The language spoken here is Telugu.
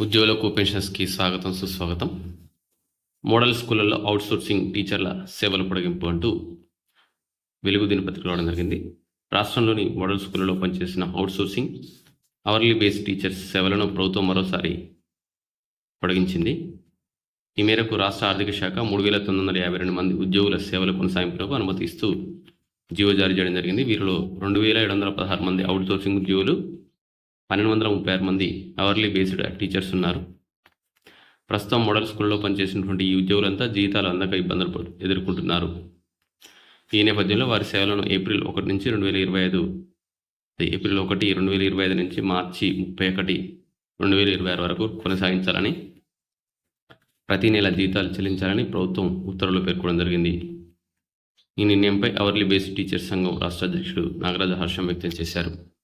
ఉద్యోగులకు పెన్షన్స్కి స్వాగతం సుస్వాగతం. మోడల్ స్కూళ్ళల్లో అవుట్సోర్సింగ్ టీచర్ల సేవల పొడిగింపు అంటూ వెలుగు దినపత్రిక రావడం జరిగింది. రాష్ట్రంలోని మోడల్ స్కూళ్ళలో పనిచేసిన అవుట్సోర్సింగ్ అవర్లీ బేస్డ్ టీచర్స్ సేవలను ప్రభుత్వం మరోసారి పొడిగించింది. ఈ మేరకు రాష్ట్ర ఆర్థిక శాఖ మూడు వేల తొమ్మిది వందల యాభై రెండు మంది ఉద్యోగుల సేవల కొనసాగింపులకు అనుమతిస్తూ జీవో జారీ చేయడం జరిగింది. వీరిలో రెండు వేల ఏడు వందల పదహారు మంది అవుట్సోర్సింగ్ ఉద్యోగులు పన్నెండు వందల ముప్పై ఆరు మంది అవర్లీ బేస్డ్ టీచర్స్ ఉన్నారు. ప్రస్తుతం మోడల్ స్కూల్లో పనిచేసినటువంటి ఈ ఉద్యోగులంతా జీతాలు అందక ఇబ్బందులు ఎదుర్కొంటున్నారు. ఈ నేపథ్యంలో వారి సేవలను ఏప్రిల్ ఒకటి నుంచి రెండు వేల ఇరవై ఐదు ఏప్రిల్ ఒకటి రెండు వేల ఇరవై ఐదు నుంచి మార్చి ముప్పై ఒకటి రెండు వేల ఇరవై ఆరు వరకు కొనసాగించాలని ప్రతి నెల జీతాలు చెల్లించాలని ప్రభుత్వం ఉత్తర్వులు పేర్కొనడం జరిగింది. ఈ నిర్ణయంపై అవర్లీ బేస్డ్ టీచర్స్ సంఘం రాష్ట్ర అధ్యక్షుడు నాగరాజు హర్షం వ్యక్తం చేశారు.